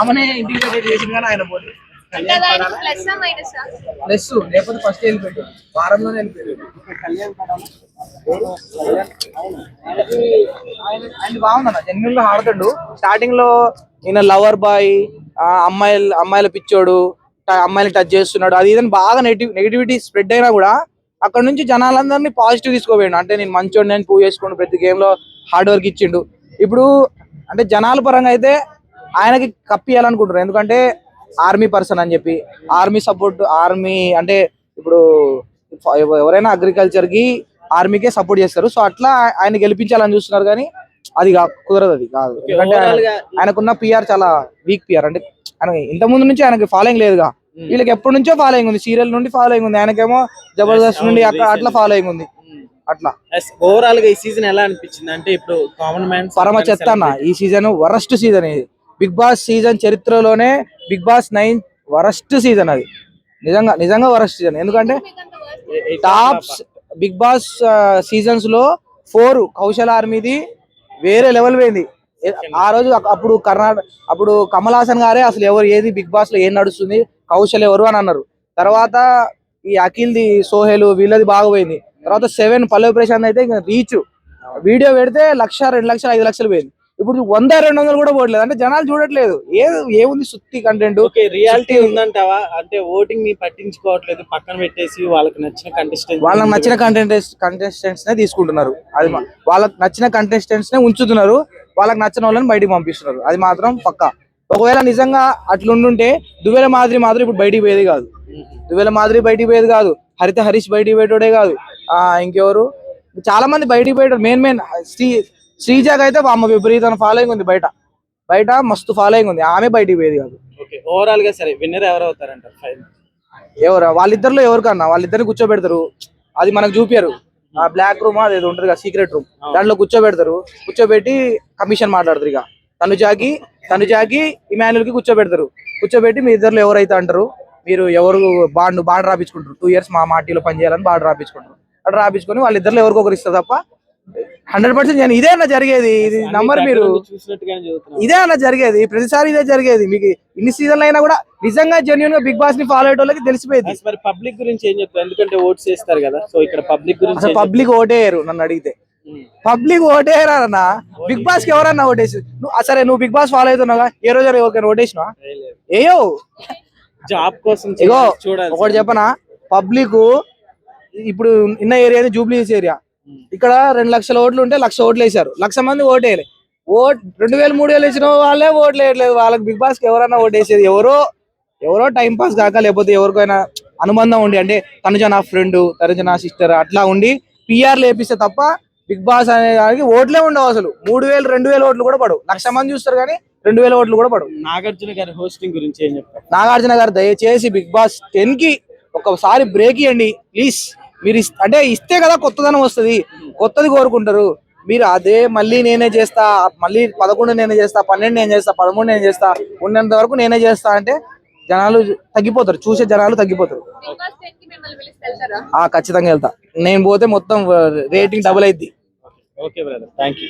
ఆమెనే చేసింది కానీ ఆయన ప్లస్ లేకపోతే ఫస్ట్ వెళ్ళిపోయాడు. వారంలోనే వెళ్ళిపోయాడు. ఆయన బాగుందన్న జెన్యున్గా ఆడుతాడు. స్టార్టింగ్లో ఈయన లవర్ బాయ్ అమ్మాయిలు అమ్మాయిల పిచ్చోడు అమ్మాయిని టచ్ చేస్తున్నాడు. అది ఇదని బాగా నెగిటివ్ నెగిటివిటీ స్ప్రెడ్ అయినా కూడా అక్కడ నుంచి జనాలందరినీ పాజిటివ్ తీసుకోపోయాడు అంటే నేను మంచోడు నేను ప్రూవ్ చేసుకోండు ప్రతి గేమ్లో హార్డ్ వర్క్ ఇచ్చిండు. ఇప్పుడు అంటే జనాల పరంగా అయితే ఆయనకి కప్పియాలనుకుంటారు ఎందుకంటే ఆర్మీ పర్సన్ అని చెప్పి ఆర్మీ సపోర్ట్ ఆర్మీ అంటే ఇప్పుడు ఎవ- ఎవరైనా అగ్రికల్చర్కి ఆర్మీకే సపోర్ట్ చేస్తారు. సో అట్లా ఆయన గెలిపించాలని చూస్తున్నారు కానీ అది కుదరదు అది కాదు. ఎందుకంటే ఆయనకున్న పిఆర్ చాలా వీక్ పిఆర్ అంటే ఆయన ఇంత ముందు నుంచి ఆయనకి ఫాలోయింగ్ లేదుగా. వీళ్ళకి ఎప్పటి నుంచో ఫాలోయింగ్ ఉంది. సీరియల్ నుండి ఫాలోయింగ్ ఉంది. ఆయనకేమో జబర్దస్త్ నుండి అక్కడ అట్లా. ఫాలోయింగ్ ఉంది. అట్లా. ఓవరాల్గా ఈ సీజన్ ఎలా అనిపించింది? అంటే ఇప్పుడు కామన్ మ్యాన్ పరమ చెత్త అన్న ఈ సీజన్ వరస్ట్ సీజన్ ఇది. బిగ్ బాస్ సీజన్ చరిత్రలోనే Bigg Boss nine worst season అది. నిజంగా నిజంగా వరస్ట్ సీజన్. ఎందుకంటే టాప్స్ బిగ్ బాస్ సీజన్స్లో ఫోర్ కౌశల్ ఆర్మీది వేరే లెవెల్ పోయింది. ఆ రోజు అప్పుడు కర్ణాటక అప్పుడు కమల్ హాసన్ గారే అసలు ఎవరు ఏది బిగ్ బాస్లో ఏం నడుస్తుంది కౌశల్ ఎవరు అని అన్నారు. తర్వాత ఈ అఖిల్ ది సోహెల్ వీళ్ళది బాగా పోయింది. తర్వాత సెవెన్ పల్లవి ప్రశాంత్ అయితే ఇంకా రీచ్. వీడియో పెడితే లక్ష రెండు లక్షలు ఐదు లక్షలు పోయింది. ఇప్పుడు వంద రెండు వందలు కూడా పోవట్లేదు అంటే జనాలు చూడట్లేదు. ఏ ఏముంది సుత్తి కంటెంట్ రియాలిటీ ఉందంటావా? అంటే ఓటింగ్ని పట్టించుకోవట్లేదు. పక్కన పెట్టేసి వాళ్ళకి నచ్చిన కంటెస్టెంట్ వాళ్ళకి నచ్చిన కంటెంటెంట్ కంటెస్టెంట్స్ నే తీసుకుంటున్నారు. అది వాళ్ళకి నచ్చిన కంటెస్టెంట్స్ నే ఉంచుతున్నారు. వాళ్ళకి నచ్చిన వాళ్ళని బయటికి పంపిస్తున్నారు. అది మాత్రం పక్కా. ఒకవేళ నిజంగా అట్లుండుంటే దువ్వెల మాదిరి మాదిరి ఇప్పుడు బయటికి పోయేది కాదు. దువ్వెల మాదిరి బయటికి పోయేది కాదు. హరిత హరీష్ బయటికి పోయేటోడే కాదు. ఆ ఇంకెవరు? చాలా మంది బయటికి పోయేటారు మెయిన్ మెయిన్ శ్రీ శ్రీజాగ్ అయితే అమ్మ విపరీతమైన ఫాలోయింగ్ ఉంది బయట. బయట మస్తు ఫాలోయింగ్ ఉంది. ఆమె బయటికి పోయేది కాదు. ఓకే ఓవరాల్గా సరే విన్నర్ ఎవరు అవుతారంటారు? ఫైనల్ ఎవరు? వాళ్ళిద్దరిలో ఎవరికన్నా? వాళ్ళిద్దరిని కూర్చోబెడతారు. అది మనకు చూపారు ఆ బ్లాక్ రూమ్ అది ఏదో ఉంటుంది కదా సీక్రెట్ రూమ్ దాంట్లో కూర్చోబెడతారు. కూర్చోబెట్టి కమిషన్ మాట్లాడతారు ఇక. తనుజాకి తనుజాకి ఇమాన్యుల్కి కూర్చోబెడతారు. కూర్చోబెట్టి మీ ఇద్దరు ఎవరైతే అంటారు మీరు ఎవరు బాండ్ బాండ్ రాపించుకుంటారు? టూ ఇయర్స్ మా మాటీలో పనిచేయాలని బాండ్ రాపించుకుంటారు. అట్లా రాపించుకొని వాళ్ళిద్దరిలో ఎవరికి ఒకరు ఇస్తారు తప్ప హండ్రెడ్ పర్సెంట్ ఇదే అన్న జరిగేది. ఇది నంబర్ మీరు. ఇదే అన్న జరిగేది. ప్రతిసారి ఇదే జరిగేది. మీకు ఇన్ని సీజన్లు అయినా కూడా నిజంగా జెన్యున్గా బిగ్ బాస్ని ఫాలో అయ్యే వాళ్ళకి తెలిసిపోయింది మరి పబ్లిక్ గురించి ఏం చెప్తారు? ఎందుకంటే ఓట్స్ వేస్తారు కదా. సో ఇక్కడ పబ్లిక్ గురించి పబ్లిక్ ఓటేయరు నన్ను అడిగితే. పబ్లిక్ ఓటేయరన్న బిగ్ బాస్కి ఎవరన్నా ఓటేసి నువ్వు సరే నువ్వు బిగ్ బాస్ ఫాలో అవుతున్నావుగా? ఏ రోజు ఎవరికైనా ఓటేసినా. ఏయో. జాబ్ కోసం ఇగో చూడాలి ఒకటి చెప్పనా? పబ్లిక్ ఇప్పుడు ఇన్న ఏరియా జూబ్లీస్ ఏరియా. ఇక్కడ రెండు లక్షల ఓట్లు ఉంటే లక్ష ఓట్లు వేసారు లక్ష మంది ఓటేయలే. ఓట్ రెండు వేలు మూడు వేలు వేసిన వాళ్ళే ఓట్లు వేయట్లేదు. వాళ్ళకి బిగ్ బాస్కి ఎవరన్నా ఓటేసేది ఎవరో ఎవరో టైం పాస్ కాక లేకపోతే ఎవరికైనా అనుబంధం ఉండి అంటే తనుజ నా ఫ్రెండ్ తనుజ నా సిస్టర్ అట్లా ఉండి పిఆర్ లేపిస్తే తప్ప బిగ్ బాస్ అనే దానికి ఓట్లే ఉండవు అసలు. మూడు వేలు రెండు వేల ఓట్లు కూడా పడవు. లక్ష మంది చూస్తారు కానీ రెండు వేల ఓట్లు కూడా పడవు. నాగార్జున గారి హోస్టింగ్ గురించి ఏం చెప్తారు? నాగార్జున గారు దయచేసి బిగ్ బాస్ టెన్కి ఒకసారి బ్రేక్ ఇవ్వండి ప్లీజ్. మీరు అంటే ఇస్తే కదా కొత్తదనం వస్తుంది. కొత్తది కోరుకుంటారు. మీరు అదే మళ్ళీ నేనే చేస్తా మళ్ళీ పదకొండు నేనే చేస్తా పన్నెండు నేను చేస్తా పదమూడు నేను చేస్తా ఉన్నంత వరకు నేనే చేస్తా అంటే జనాలు తగ్గిపోతారు. చూసే జనాలు తగ్గిపోతారు. ఆ ఖచ్చితంగా వెళ్తా. నేను పోతే మొత్తం రేటింగ్ డబుల్ అయింది ఓకే బ్రదర్. Thank you